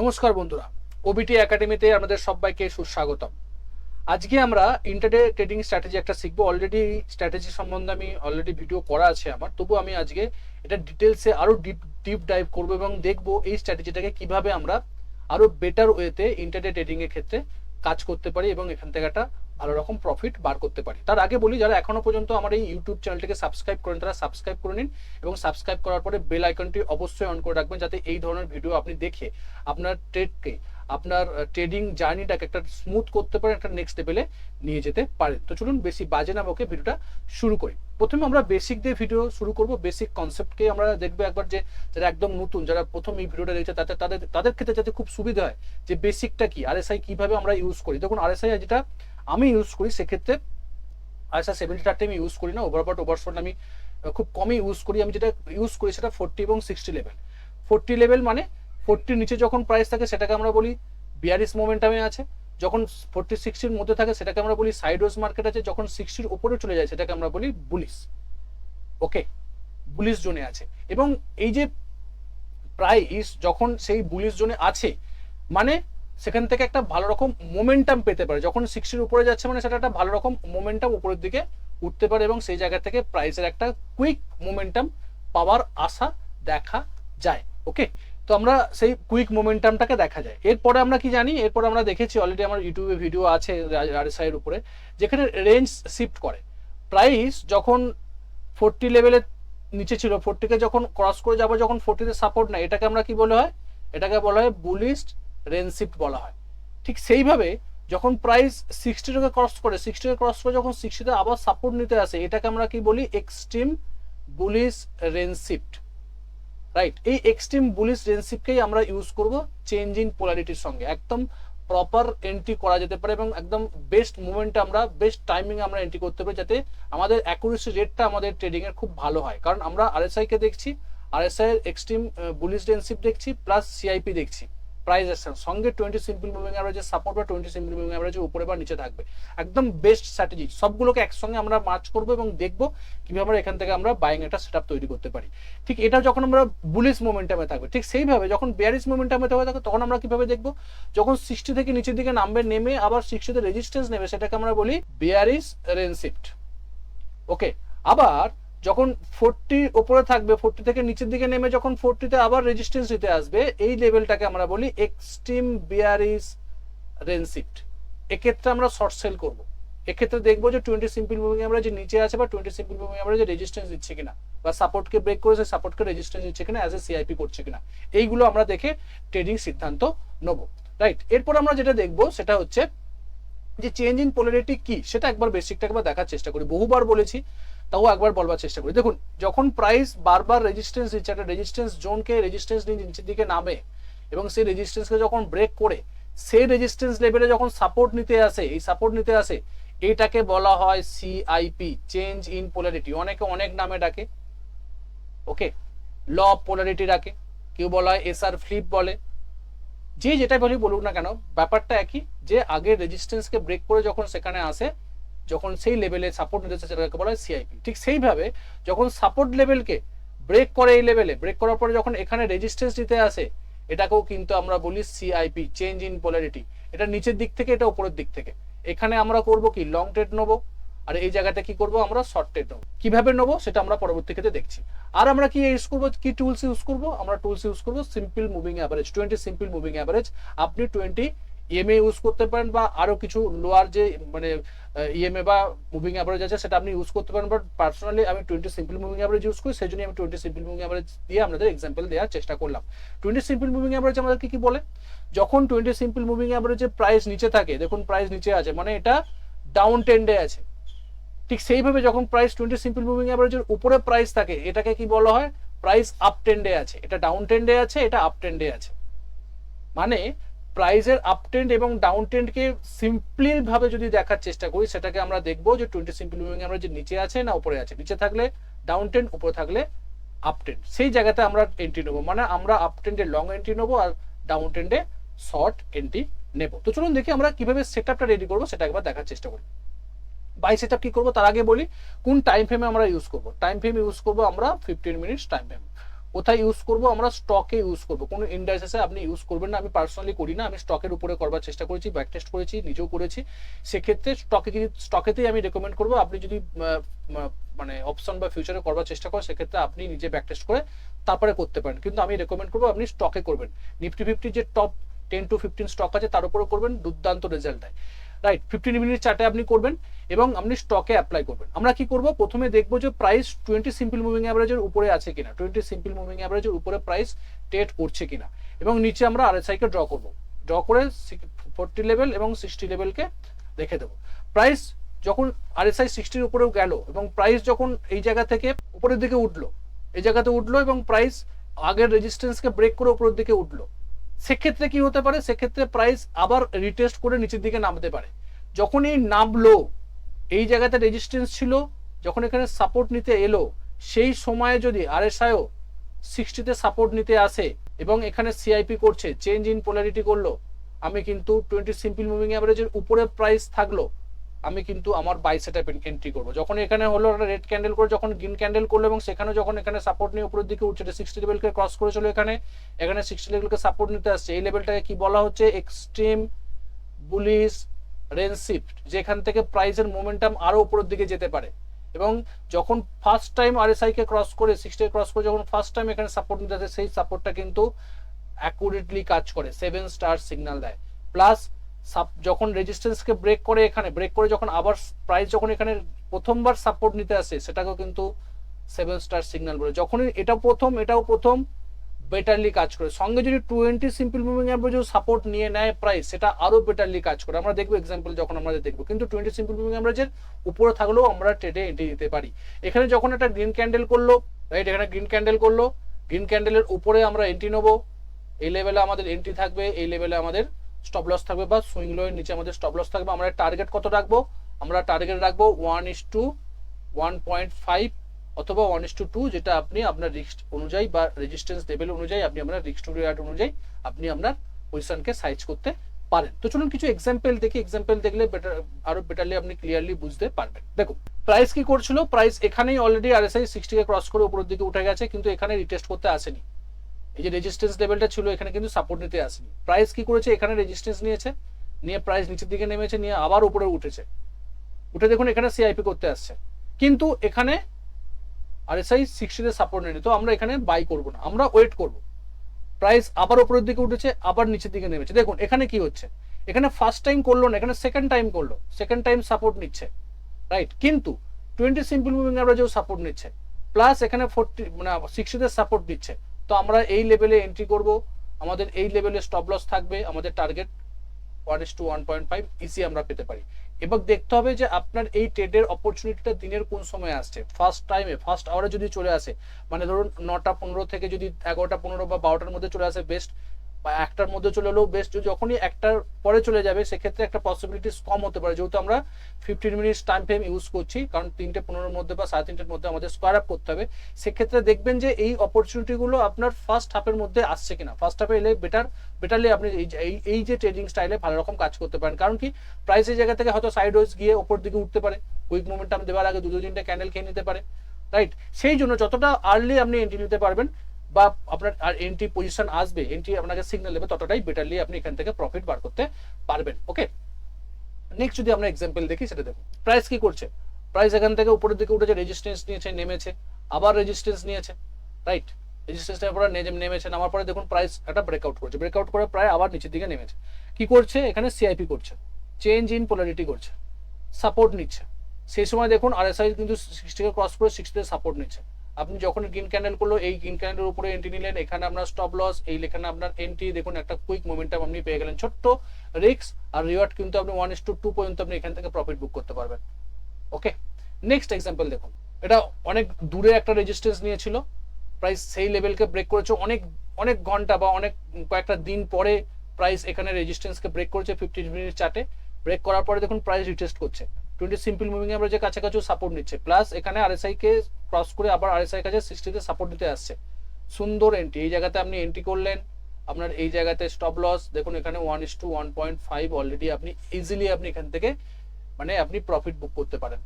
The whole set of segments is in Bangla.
নমস্কার বন্ধুরা ওবিটি একাডেমিতে আমাদের সবাইকে সুস্বাগতম। আজকে আমরা ইন্টারডে ট্রেডিং স্ট্র্যাটেজি একটা শিখব। অলরেডি স্ট্র্যাটেজি সম্বন্ধে আমি অলরেডি ভিডিও করা আছে আমার। তবু আমি আজকে এটা ডিটেলসে আরও ডিপ ডিপ ডাইভ করব এবং দেখব এই স্ট্র্যাটেজিটাকে কীভাবে আমরা আরও বেটার ওয়েতে ইন্টারডে ট্রেডিংয়ের ক্ষেত্রে কাজ করতে পারি এবং এখান থেকে একটা ভালো রকম প্রফিট বার করতে পারি। তার আগে বলি, যারা এখনও পর্যন্ত আমার এই ইউটিউব চ্যানেলটিকে সাবস্ক্রাইব করেন, তারা সাবস্ক্রাইব করে নিন এবং সাবস্ক্রাইব করার পরে বেল আইকনটি অবশ্যই অন করে রাখবেন যাতে এই ধরনের ভিডিও আপনি দেখে আপনার ট্রেডকে আপনার ট্রেডিং জার্নিটাকে একটা স্মুথ করতে পারেন, একটা নেক্সট লেভেলে নিয়ে যেতে পারেন। তো চলুন বেশি বাজে না বকে ভিডিওটা শুরু করি। প্রথমে আমরা বেসিক দিয়ে ভিডিও শুরু করব। বেসিক কনসেপ্টকে আমরা দেখব একবার যে যারা একদম নতুন, যারা প্রথম এই ভিডিওটা দেখছে তাতে তাদের তাদের ক্ষেত্রে যাতে খুব সুবিধা হয় যে বেসিকটা কি আর এস আরএসআই কীভাবে আমরা ইউজ করি। দেখুন আর আরএসআই যেটা আমি ইউজ করি, সেক্ষেত্রে আরএসআই সেভেন্টি চারটে আমি ইউজ করি না ওভারবট ওভারশট আমি খুব কমই ইউজ করি। আমি যেটা ইউজ করি সেটা ফোরটি এবং সিক্সটি লেভেল ফোরটি লেভেল মানে ফোরটির নিচে যখন প্রাইস থাকে সেটাকে আমরা বলি বিয়ারিস মোমেন্টামে আছে। যখন ফোরটি সিক্সটির মধ্যে থাকে সেটাকে আমরা বলি সাইডওয়েজ মার্কেট আছে। যখন সিক্সটির উপরে চলে যায় সেটাকে আমরা বলি বুলিশ ওকে বুলিশ জোনে আছে। এবং এই যে প্রাইস যখন সেই বুলিশ জোনে আছে মানে সেখান থেকে একটা ভালো রকম মোমেন্টাম পেতে পারে। যখন সিক্সটির উপরে যাচ্ছে মানে সেটা একটা ভালো রকম মোমেন্টাম উপরের দিকে উঠতে পারে এবং সেই জায়গা থেকে প্রাইসের একটা কুইক মোমেন্টাম পাওয়ার আশা দেখা যায়। ওকে তো আমরা সেই কুইক মোমেন্টামটাকে দেখা যায়। এরপরে আমরা কি জানি? এরপরে আমরা দেখেছি অলরেডি আমার ইউটিউবে ভিডিও আছে আরএসআই উপরে, যেখানে রেঞ্জ শিফট করে। প্রাইস যখন ফোরটি লেভেলের নিচে ছিল ফোরটিকে যখন ক্রস করে যাব, যখন ফোরটিতে সাপোর্ট নেয়, এটাকে আমরা কি বলা হয়? এটাকে বলা হয় বুলিস্ট রেঞ্জ বলা হয়। ঠিক সেইভাবে যখন প্রাইস সিক্সটিটাকে ক্রস করে সিক্সটিকে ক্রস করে যখন সিক্সটিতে আবার সাপোর্ট নিতে আসে, এটাকে আমরা কি বলি? এক্সট্রিম বুলিশ রেঞ্জ রাইট এই এক্সট্রিম বুলিশ রেঞ্জশিপকেই আমরা ইউজ করব? চেঞ্জ পোলারিটির সঙ্গে। একদম প্রপার এন্ট্রি করা যেতে পারে এবং একদম বেস্ট মুভমেন্টে আমরা বেস্ট টাইমিং আমরা এন্ট্রি করতে পারি যাতে আমাদের অ্যাকুরেসি রেটটা আমাদের ট্রেডিং এর খুব ভালো হয়। কারণ আমরা আরএসআই কে দেখছি আরএসআই এর এক্সট্রিম বুলিশ রেঞ্জশিপ দেখছি প্লাস সিআইপি দেখছি। প্রাইস অ্যাকশন সঙ্গে টোয়েন্টি সিম্পল মুভিং অ্যাভারেজের সাপোর্ট বা টোয়েন্টি সিম্পল মুভিং অ্যাভারেজের উপরে বা নিচে থাকবে। একদম বেস্ট স্ট্র্যাটেজি সবগুলোকে একসঙ্গে আমরা মার্চ করব এবং দেখব কীভাবে আমরা এখান থেকে আমরা বাইং একটা সেটআপ তৈরি করতে পারি। ঠিক এটা যখন আমরা বুলিশ মোমেন্টামে থাকবে, ঠিক সেইভাবে যখন বিয়ারিস মোমেন্টামে থাকবে, তখন আমরা কীভাবে দেখব? যখন সিক্সটি থেকে নিচের দিকে নামবে, নেমে আবার সিক্সটিতে রেজিস্ট্যান্স নেবে, সেটাকে আমরা বলি বিয়ারিস রেনশিফট ওকে আবার যখন ফোরটি ওপরে থাকবে, ফোরটি থেকে নিচের দিকে নেমে যখন ফোরটিতে আবার রেজিস্ট্যান্স দিতে আসবে, এই লেভেলটাকে আমরা বলি এক্সট্রিম বিয়ারিস রেনশিফট এক্ষেত্রে আমরা শর্ট সেল করব। এক্ষেত্রে দেখব যে টোয়েন্টি সিম্পল মুভিং আমরা যে নিচে আছে বা টোয়েন্টি সিম্পল মুভিং আমরা যে রেজিস্ট্যান্স দিচ্ছে কিনা, বা সাপোর্টকে ব্রেক করে সেই সাপোর্টকে রেজিস্ট্যান্স দিচ্ছে কিনা অ্যাজ এ সিআইপি করছে কিনা। এইগুলো আমরা দেখে ট্রেডিং সিদ্ধান্ত নেব রাইট এরপর আমরা যেটা দেখব, সেটা হচ্ছে যে চেঞ্জ ইন পোলারিটি কি, সেটা একবার বেসিকটা একবার দেখার চেষ্টা করি। বহুবার বলেছি তাও একবার বলবার চেষ্টা করি। দেখুন, যখন প্রাইস বারবার রেজিস্ট্যান্স দিচ্ছে একটা রেজিস্ট্যান্স জোনকে রেজিস্ট্যান্স নিচের দিকে নামে এবং সেই রেজিস্ট্যান্সকে যখন ব্রেক করে, সেই রেজিস্ট্যান্স লেভেলে যখন সাপোর্ট নিতে আসে, এই সাপোর্ট নিতে আসে, এটাকে বলা হয় সিআইপি চেঞ্জ ইন পোলারিটি অনেকে অনেক নামে ডাকে ওকে ল অফ পোলারিটি ডাকে, কেউ বলা হয় এসআর ফ্লিপ বলে। যে যেটা বলি বলুক না কেন, ব্যাপারটা একই যে আগে রেজিস্ট্যান্সকে ব্রেক করে যখন সেখানে আসে যখন সেই লেভেলে সাপোর্ট নিতে আসে সেটাকে বলা হয় সিআইপি ঠিক সেইভাবে যখন সাপোর্ট লেভেলকে ব্রেক করে এই লেভেলে ব্রেক করার পরে যখন এখানে রেজিস্ট্যান্স দিতে আসে, এটাকেও কিন্তু আমরা বলি সিআইপি চেঞ্জ ইন পোলারিটি এটা নিচের দিক থেকে, এটা উপরের দিক থেকে। এখানে আমরা করব কি? লং ট্রেড নেব। আর এই জায়গাতে কি করব? আমরা শর্ট ট্রেড নেব। কীভাবে নেব? সেটা আমরা পরবর্তী ক্ষেত্রে দেখছি। আর আমরা কি ইউজ করব? কি টুলস ইউজ করব? আমরা টুলস ইউজ করব simple moving average twenty simple moving average আপনি টোয়েন্টি ইএমএ ইউজ করতে পারেন বা আরও কিছু লোয়ার যে মানে ইএমএ বা মুভিং অ্যাভারেজ আছে, সেটা আপনি ইউজ করতে পারেন। বাট পার্সোনালি আমি twenty simple moving average use করি সেই জন্য আমি টোয়েন্টি সিম্পল মুভিং অ্যাভারেজ দিয়ে আপনাদের এক্সাম্পল দেওয়ার চেষ্টা করলাম। টোয়েন্টি সিম্পল মুভিং অ্যাভারেজ আমাদেরকে কি বলে? যখন টোয়েন্টি সিম্পল মুভিং অ্যাভারেজের প্রাইস নিচে থাকে, দেখুন প্রাইস নিচে আছে মানে এটা ডাউন ট্রেন্ডে আছে। ঠিক সেইভাবে যখন প্রাইস টোয়েন্টি সিম্পল মুভিং অ্যাভারেজের উপরে প্রাইস থাকে, এটাকে কি বলা হয়? প্রাইস আপ ট্রেন্ডে আছে। এটা ডাউন ট্রেন্ডে আছে, এটা আপ ট্রেন্ডে আছে। মানে প্রাইসের আপ ট্রেন্ড এবং ডাউন ট্রেন্ডকে সিম্পলি ভাবে যদি দেখার চেষ্টা করি, সেটাকে আমরা দেখব যে টোয়েন্টি সিম্পল মুভিং যে নিচে আছে না উপরে আছে। নিচে থাকলে ডাউন ট্রেন্ড উপরে থাকলে আপ ট্রেন্ড সেই জায়গাতে আমরা এন্ট্রি নেব। মানে আমরা আপ ট্রেন্ডে লং এন্ট্রি নেব আর ডাউন ট্রেন্ডে শর্ট এন্ট্রি নেব। তো চলুন দেখি আমরা কীভাবে সেট আপটা রেডি করব, সেটা একবার দেখার চেষ্টা করি। বাই সেট কি করব? তার আগে বলি, কোন টাইম ফ্রেমে আমরা ইউজ করব? টাইম ফ্রেম ইউজ করব আমরা ফিফটিন মিনিটস টাইম ফ্রেম কোথায় ইউজ করব? আমরা স্টকে ইউজ করব। কোনো ইন্ডাইসেসে আপনি ইউজ করবেন না। আমি পার্সোনালি করি না। আমি স্টকের উপরে করবার চেষ্টা করেছি ব্যাক টেস্ট করেছি, নিজেও করেছি। সেক্ষেত্রে স্টকে স্টকেতেই আমি রেকমেন্ড করব, আপনি যদি মানে অপশন বা ফিউচারে করবার চেষ্টা করেন, সেক্ষেত্রে আপনি নিজে ব্যাক টেস্ট করে তারপরে করতে পারেন। কিন্তু আমি রেকমেন্ড করব, আপনি স্টকে করবেন। নিফটি ফিফটি যে top ten to fifteen stock আছে, তার উপরে করবেন। দুর্দান্ত রেজাল্ট দেয়। রাইট ফিফটিন মিনিট চার্টে আপনি করবেন এবং আপনি স্টকে অ্যাপ্লাই করবেন। আমরা কি করব? প্রথমে দেখব যে প্রাইস টোয়েন্টি সিম্পল মুভিং অ্যাভারেজের উপরে আছে কিনা। টোয়েন্টি সিম্পল মুভিং অ্যাভারেজের উপরে প্রাইস ট্রেড করছে কিনা। এবং নিচে আমরা আরএসআই কে ড্র করব। ড্র করে ফোরটি লেভেল এবং সিক্সটি লেভেলকে রেখে দেবো। প্রাইস যখন আর আরএসআই সিক্সটির উপরেও গেল এবং প্রাইস যখন এই জায়গা থেকে উপরের দিকে উঠল, এই জায়গাতে উঠল এবং প্রাইস আগের রেজিস্ট্যান্সকে ব্রেক করে উপরের দিকে উঠল সেক্ষেত্রে কি হতে পারে? সেক্ষেত্রে প্রাইস আবার রিটেস্ট করে নিচের দিকে নামতে পারে। যখন এই নামলো, এই জায়গাতে রেজিস্ট্যান্স ছিল, যখন এখানে সাপোর্ট নিতে এলো, সেই সময়ে যদি আর এস আরএসআইও সিক্সটিতে সাপোর্ট নিতে আসে এবং এখানে সিআইপি করছে চেঞ্জ ইন পোলারিটি করল, আমি কিন্তু টোয়েন্টি সিম্পল মুভিং অ্যাভারেজের উপরে প্রাইস থাকল আমি কিন্তু আমার বাই সেট এন্ট্রি করব। যখন এখানে হলো রেড ক্যান্ডেল করে, যখন গ্রিন ক্যান্ডেল করল, এবং সেখানে যখন এখানে সাপোর্ট নিয়ে উপরের দিকে উঠছে সিক্সটি লেভেলকে ক্রস করেছিল এখানে এখানে সিক্সটি লেভেলকে সাপোর্ট নিতে আসছে। এই লেভেলটাকে কি বলা হচ্ছে? এক্সট্রিম বুলিশ রেঞ্জ শিফট যেখান থেকে প্রাইসের মোমেন্টাম আরও উপরের দিকে যেতে পারে। এবং যখন ফার্স্ট টাইম আরএসআই কে ক্রস করে সিক্সটি ক্রস করে, যখন ফার্স্ট টাইম এখানে সাপোর্ট নিতে আসে, সেই সাপোর্টটা কিন্তু অ্যাকুরেটলি কাজ করে সেভেন স্টার সিগন্যাল দেয়। প্লাস যখন রেজিস্ট্যান্সকে ব্রেক করে এখানে ব্রেক করে যখন আবার প্রাইস যখন এখানে প্রথমবার সাপোর্ট নিতে আসে, সেটাকেও কিন্তু সেভেন স্টার সিগন্যাল বলে। যখনই এটা প্রথম, এটাও প্রথম বেটারলি কাজ করে। সঙ্গে যদি টোয়েন্টি সিম্পল মুভিং অ্যাভারেজও সাপোর্ট নিয়ে নেয় প্রাইস সেটা আরও বেটারলি কাজ করে। আমরা দেখব এক্সাম্পল যখন আমরা দেখব। কিন্তু টোয়েন্টি সিম্পল মুভিং অ্যাভারেজের উপরে থাকলেও আমরা ট্রেডে এন্ট্রি দিতে পারি। এখানে যখন একটা গ্রিন ক্যান্ডেল করল রাইট এখানে গ্রিন ক্যান্ডেল করল গ্রিন ক্যান্ডেলের উপরে আমরা এন্ট্রি নেব। এই লেভেলে আমাদের এন্ট্রি থাকবে, এই লেভেলে আমাদের স্টপ লস থাকবে বা সুইং লোয়ের নিচে আমাদের স্টপ লস থাকবে। আমরা টার্গেট কত রাখব? আমরা টার্গেট রাখব one is to one point five অথবা ওয়ান ইস টু টু যেটা আপনি আপনার রিস্ক অনুযায়ী বা রেজিস্ট্যান্স লেভেল অনুযায়ী আপনি আপনার রিস্ক টু রিয়ার্ড অনুযায়ী আপনি আপনার পজিশনকে সাইজ করতে পারেন। তো চলুন কিছু এক্সাম্পল দেখি। এক্সাম্পল দেখলে বেটার আরও বেটারলি আপনি ক্লিয়ারলি বুঝতে পারবেন। দেখুন প্রাইস কি করছিল? প্রাইস এখানেই অলরেডি আর আরএসআই সিক্সটিকে ক্রস করে উপরের দিকে উঠে গেছে, কিন্তু এখানে রিটেস্ট করতে আসেনি। এই যে রেজিস্ট্যান্স লেভেলটা ছিল, এখানে কিন্তু সাপোর্ট নিতে আসেনি। প্রাইস কি করেছে? এখানে রেজিস্ট্যান্স নিয়েছে, নিয়ে প্রাইস নিচের দিকে নেমেছে, নিয়ে আবার উপরে উঠেছে। উঠে দেখুন, এখানে সিআইপি করতে আসছে। কিন্তু এখানে আরএসআই সিক্সটিতে সাপোর্ট নেয়নি। তো আমরা এখানে বাই করব না, আমরা ওয়েট করব। প্রাইস আবার উপরের দিকে উঠেছে, আবার নিচের দিকে নেমেছে। দেখুন, এখানে কি হচ্ছে? এখানে ফার্স্ট টাইম করল না, এখানে সেকেন্ড টাইম করল। সেকেন্ড টাইম সাপোর্ট নিচ্ছে রাইট কিন্তু টোয়েন্টি সিম্পল মুভিং অ্যাভারেজেও সাপোর্ট নিচ্ছে। প্লাস এখানে ফোরটি মানে সিক্সটিতে সাপোর্ট দিচ্ছে। তো আমরা এই লেভেলে এন্ট্রি করব। আমাদের এই লেভেলে স্টপ লস থাকবে। আমাদের target one is to one point five EC আমরা পেতে পারি। এবার দেখতে হবে যে আপনার এই ট্রেডের অপরচুনিটিটা দিনের কোন সময় আসছে। ফার্স্ট টাইমে ফার্স্ট আওয়ারে যদি চলে আসে মানে ধরুন নটা পনেরো থেকে যদি এগারোটা পনেরো বা বারোটার মধ্যে চলে আসে বেস্ট বা একটার মধ্যে চলে এলেও বেস্ট যখনই একটার পরে চলে যাবে, সেক্ষেত্রে একটা পসিবিলিটিস কম হতে পারে। যেহেতু আমরা fifteen minutes time frame use করছি, কারণ তিনটে পনেরোর মধ্যে বা সাড়ে তিনটের মধ্যে আমাদের স্কোয়ার আপ করতে হবে, সেক্ষেত্রে দেখবেন যে এই অপরচুনিটিগুলো আপনার ফার্স্ট হাফের মধ্যে আসছে কিনা। ফার্স্ট হাফে এলে বেটার বেটারলি আপনি এই এই যে ট্রেডিং স্টাইলে ভালো রকম কাজ করতে পারেন। কারণ কি প্রাইসের জায়গা থেকে হয়তো সাইড ওয়েজ গিয়ে ওপর দিকে উঠতে পারে। কুইক মোমেন্টাম দেওয়ার আগে দুটো তিনটে ক্যান্ডেল খেয়ে নিতে পারে রাইট সেই জন্য যতটা আর্লি আপনি এন্ট্রি নিতে পারবেন বা আপনার আর এন্ট্রি পজিশন আসবে এন্ট্রি আপনাকে সিগন্যাল দেবে, ততটাই বেটারলি আপনি এখান থেকে প্রফিট বার করতে পারবেন ওকে নেক্সট যদি আমরা এক্সাম্পল দেখি, সেটা দেখুন প্রাইস কি করছে? প্রাইস এখান থেকে উপরের দিকে উঠেছে রেজিস্ট্যান্স নিয়েছে, নেমেছে, আবার রেজিস্ট্যান্স নিয়েছে রাইট রেজিস্ট্যান্সের পরে নেজে- নেমেছে, নামার পরে দেখুন প্রাইস একটা ব্রেকআউট করছে ব্রেকআউট করে প্রায় আবার নিচের দিকে নেমেছে। কি করছে? এখানে সিআইপি করছে চেঞ্জ ইন পোলারিটি করছে সাপোর্ট নিচ্ছে। সেই সময় দেখুন আরএসআই কিন্তু সিক্সটিকে ক্রস করে সিক্সটিতে সাপোর্ট নিচ্ছে। আপনি যখন গ্রিন ক্যান্ডেল করল, এই গ্রিন ক্যান্ডেলের উপরে এন্ট্রি নিলেন, এখানে আপনার স্টপ লস এই এখানে আপনার এন্ট্রি দেখুন একটা কুইক মোমেন্টাম আপনি পেয়ে গেলেন। ছোট্ট রিক্স আর রিওয়ার্ড কিন্তু আপনি ওয়ান ইস টু টু পর্যন্ত আপনি এখান থেকে প্রফিট বুক করতে পারবেন। ওকে নেক্সট এক্সাম্পল দেখুন। এটা অনেক দূরে একটা রেজিস্ট্যান্স নিয়েছিল। প্রাইস সেই লেভেলকে ব্রেক করেছে। অনেক অনেক ঘণ্টা বা অনেক কয়েকটা দিন পরে প্রাইস এখানে রেজিস্ট্যান্সকে ব্রেক করেছে ফিফটিন মিনিট চার্টে ব্রেক করার পরে দেখুন প্রাইস রিটেস্ট করছে। টোয়েন্টি সিম্পল মুভিং যে কাছাকাছি সাপোর্ট নিচ্ছে। প্লাস এখানে আরএসআই কে ক্রস করে আবার আরএসআই কাছে সিক্সটিতে সাপোর্ট দিতে আসছে। সুন্দর এন্ট্রি এই জায়গাতে আপনি এন্ট্রি করলেন, আপনার এই জায়গাতে স্টপ লস দেখুন, এখানে one is to one point five already আপনি ইজিলি আপনি এখান থেকে মানে আপনি প্রফিট বুক করতে পারেন।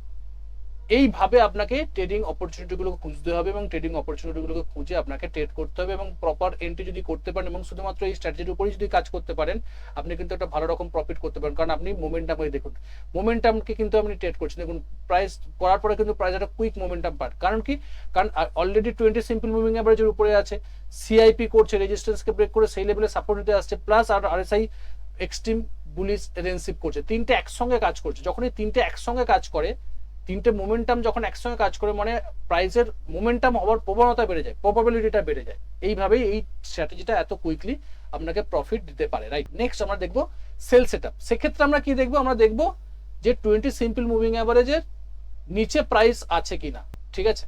এইভাবে আপনাকে ট্রেডিং অপরচুনিটিগুলোকে খুঁজতে হবে এবং ট্রেডিং অপরচুনিটিগুলোকে খুঁজে আপনাকে ট্রেড করতে হবে এবং প্রপার এন্ট্রি যদি করতে পারেন এবং শুধুমাত্র এই স্ট্র্যাটেজির উপরেই যদি কাজ করতে পারেন, আপনি কিন্তু একটা ভালো রকম প্রফিট করতে পারেন। কারণ আপনি মোমেন্টামে দেখুন মোমেন্টামকে কিন্তু আপনি ট্রেড করছেন। দেখুন প্রাইস করার পরে কিন্তু প্রাইস একটা কুইক মোমেন্টাম পার কারণ কি? কারণ অলরেডি টোয়েন্টি সিম্পল মুভিং অ্যাভারেজের উপরে আছে। সিআইপি করছে রেজিস্ট্যান্সকে ব্রেক করে সেই লেভেলে সাপোর্ট নিতে আসছে। প্লাস আর RSI extreme bullish range shift করছে। তিনটে একসঙ্গে কাজ করছে। যখন এই তিনটে একসঙ্গে কাজ করে তিনটে মোমেন্টাম যখন একসঙ্গে কাজ করে মানে প্রাইসের মোমেন্টাম হওয়ার প্রবণতা বেড়ে যায় প্রবাবিলিটিটা বেড়ে যায়। এইভাবেই এই স্ট্র্যাটেজিটা এত কুইকলি আপনাকে প্রফিট দিতে পারে রাইট নেক্সট আমরা দেখব সেল সেট আপ সেক্ষেত্রে আমরা কি দেখব? আমরা দেখব যে টোয়েন্টি সিম্পল মুভিং অ্যাভারেজের নিচে প্রাইস আছে কিনা, ঠিক আছে?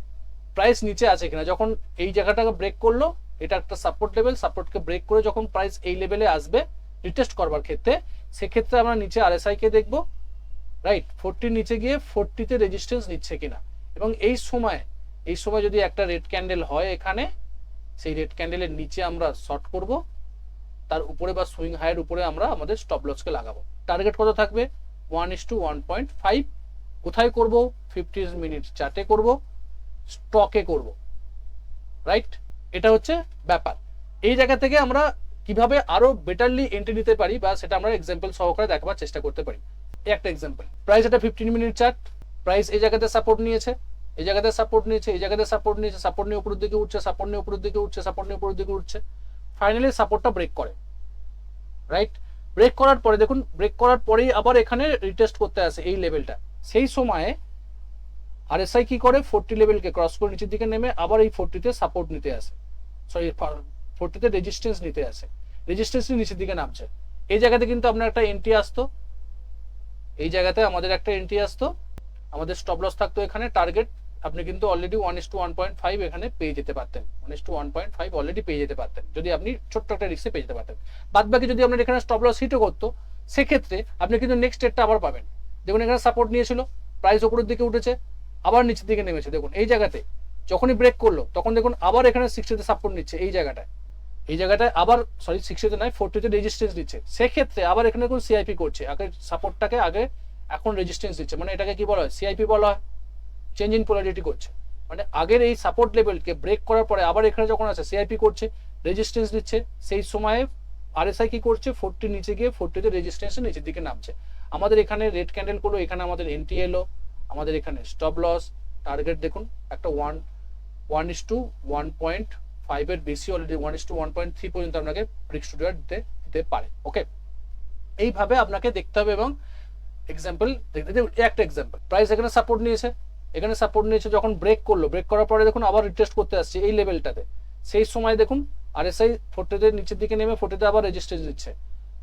প্রাইস নিচে আছে কিনা। যখন এই জায়গাটাকে ব্রেক করল, এটা একটা সাপোর্ট লেভেল সাপোর্টকে ব্রেক করে যখন প্রাইস এই লেভেলে আসবে রিটেস্ট করবার ক্ষেত্রে, সেক্ষেত্রে আমরা নিচে আরএসআই কে দেখব। রাইট ফোরটির নিচে গিয়ে ফোরটিতে রেজিস্ট্যান্স নিচ্ছে কিনা? এবং এই সময় এই সময় যদি একটা রেড ক্যান্ডেল হয় এখানে, সেই রেড ক্যান্ডেলের নিচে আমরা শর্ট করব। তার উপরে বা সুইং হাইয়ের উপরে আমরা আমাদের স্টপ লসকে লাগাবো। টার্গেট কত থাকবে? One is to one point five কোথায় করব? ফিফটি মিনিট চার্টে করব। স্টকে করব। রাইট এটা হচ্ছে ব্যাপার। এই জায়গা থেকে আমরা কীভাবে আরও বেটারলি এন্ট্রি নিতে পারি বা সেটা আমরা এক্সাম্পল সহকারে দেখাবার চেষ্টা করতে পারি। একটা এক্সাম্পল প্রাইস এটা ফিফটিন মিনিট চার্ট প্রাইস এই জায়গাতে সাপোর্ট নিয়েছে, এই জায়গাতে সাপোর্ট নিয়েছে, এই জায়গাতে সাপোর্ট নিয়েছে সাপোর্ট নিয়ে উপরের দিকে উঠছে সাপোর্ট নিয়ে উপরের দিকে উঠছে সাপোর্ট নিয়ে উপরের দিকে উঠছে। ফাইনালি সাপোর্টটা ব্রেক করে রাইট ব্রেক করার পরে দেখুন ব্রেক করার পরেই আবার এখানে রিটেস্ট করতে আসে এই লেভেলটা সেই সময়ে আরএসআই কি করে? ফোরটি লেভেলকে ক্রস করে নিচের দিকে নেমে আবার এই ফোরটিতে সাপোর্ট নিতে আসে। সরি ফোরটিতে রেজিস্ট্যান্স নিতে আসে। রেজিস্ট্যান্স নিচের দিকে নামছে। এই জায়গাতে কিন্তু আপনার একটা এন্ট্রি আসতো। এই জায়গাতে আমাদের একটা এন্ট্রি আসতো। আমাদের স্টপ লস থাকতো এখানে টার্গেট আপনি কিন্তু already one is to one point five এখানে পেয়ে যেতে পারতেন। One is to one point five already পেয়ে যেতে পারতেন, যদি আপনি ছোট্ট একটা রিক্সে পেয়ে যেতে পারতেন। বাদ বাকি যদি আপনার এখানে স্টপ লস হিটও করতো, সেক্ষেত্রে আপনি কিন্তু নেক্সট ডেটটা আবার পাবেন। দেখুন, এখানে সাপোর্ট নিয়েছিল প্রাইস ওপরের দিকে উঠেছে, আবার নিচের দিকে নেমেছে। দেখুন, এই জায়গাতে যখনই ব্রেক করল, তখন দেখুন আবার এখানে সিক্সটিতে সাপোর্ট নিচ্ছে, এই জায়গাটায়। এই জায়গাটায় আবার সরি সিক্সটিতে নয় ফোরটিতে রেজিস্ট্যান্স দিচ্ছে। সেক্ষেত্রে আবার এখানে দেখুন সিআইপি করছে। আগে সাপোর্টটাকে আগে, এখন রেজিস্ট্যান্স দিচ্ছে। মানে এটাকে কি বলা হয়? সিআইপি বলা হয়। চেঞ্জ ইন পোলারিটি করছে। মানে আগের এই সাপোর্ট লেভেলকে ব্রেক করার পরে আবার এখানে যখন আছে সিআইপি করছে রেজিস্ট্যান্স দিচ্ছে, সেই সময়ে আরএসআই কি করছে? ফোরটি নিচে গিয়ে ফোরটিতে রেজিস্ট্যান্সের নিচের দিকে নামছে। আমাদের এখানে রেড ক্যান্ডেল করল এখানে আমাদের এনটি এলো আমাদের এখানে স্টপ লস টার্গেট দেখুন, একটা one one is to one point ফাইভের বেশি already one is to one point three পর্যন্ত আপনাকে ব্রিক স্টুডিও দিতে দিতে পারে ওকে এইভাবে আপনাকে দেখতে হবে এবং এক্সাম্পল দেখতে একটা এক্সাম্পল প্রাইস এখানে সাপোর্ট নিয়েছে, এখানে সাপোর্ট নিয়েছে, যখন ব্রেক করল ব্রেক করার পরে দেখুন আবার রিটেস্ট করতে আসছে এই লেভেলটাতে সেই সময় দেখুন আরএসআই ফোর্টিতে নিচের দিকে নেমে ফোর্টিতে আবার রেজিস্ট্রেশন দিচ্ছে।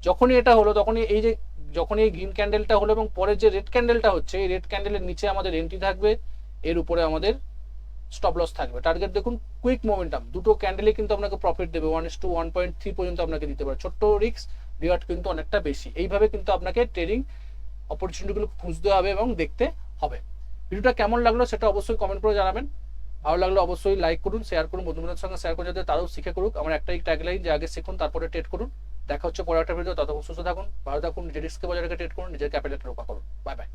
যখনই এটা হলো, তখনই এই যে যখন এই গ্রিন ক্যান্ডেলটা হলো এবং পরে যে রেড ক্যান্ডেলটা হচ্ছে, এই রেড ক্যান্ডেলের নিচে আমাদের এন্ট্রি থাকবে, এর উপরে আমাদের স্টপ লস থাকবে। টার্গেট দেখুন কুইক মোমেন্টাম দুটো ক্যান্ডেলে কিন্তু আপনাকে প্রফিট দেবে। One is to one point three পর্যন্ত আপনাকে দিতে পারে। ছোট্ট রিক্স রিওয়ার্ড কিন্তু অনেকটা বেশি। এইভাবে কিন্তু আপনাকে ট্রেডিং অপরচুনিটিগুলো খুঁজতে হবে এবং দেখতে হবে। ভিডিওটা কেমন লাগল সেটা অবশ্যই কমেন্ট করে জানাবেন। ভালো লাগলে অবশ্যই লাইক করুন শেয়ার করুন বন্ধুদের সঙ্গে শেয়ার করুন, যাতে তারাও শিখে করুক। আমার একটাই ট্যাগলাইন যে আগে শিখুন, তারপরে ট্রেড করুন। দেখা হচ্ছে পরে একটা ভিডিও তত সুস্থ থাকুন, ভালো থাকুন, নিজের রিস্কে বজায় রেখে ট্রেড করুন, নিজের ক্যাপিটালটা রক্ষা করুন। Bye bye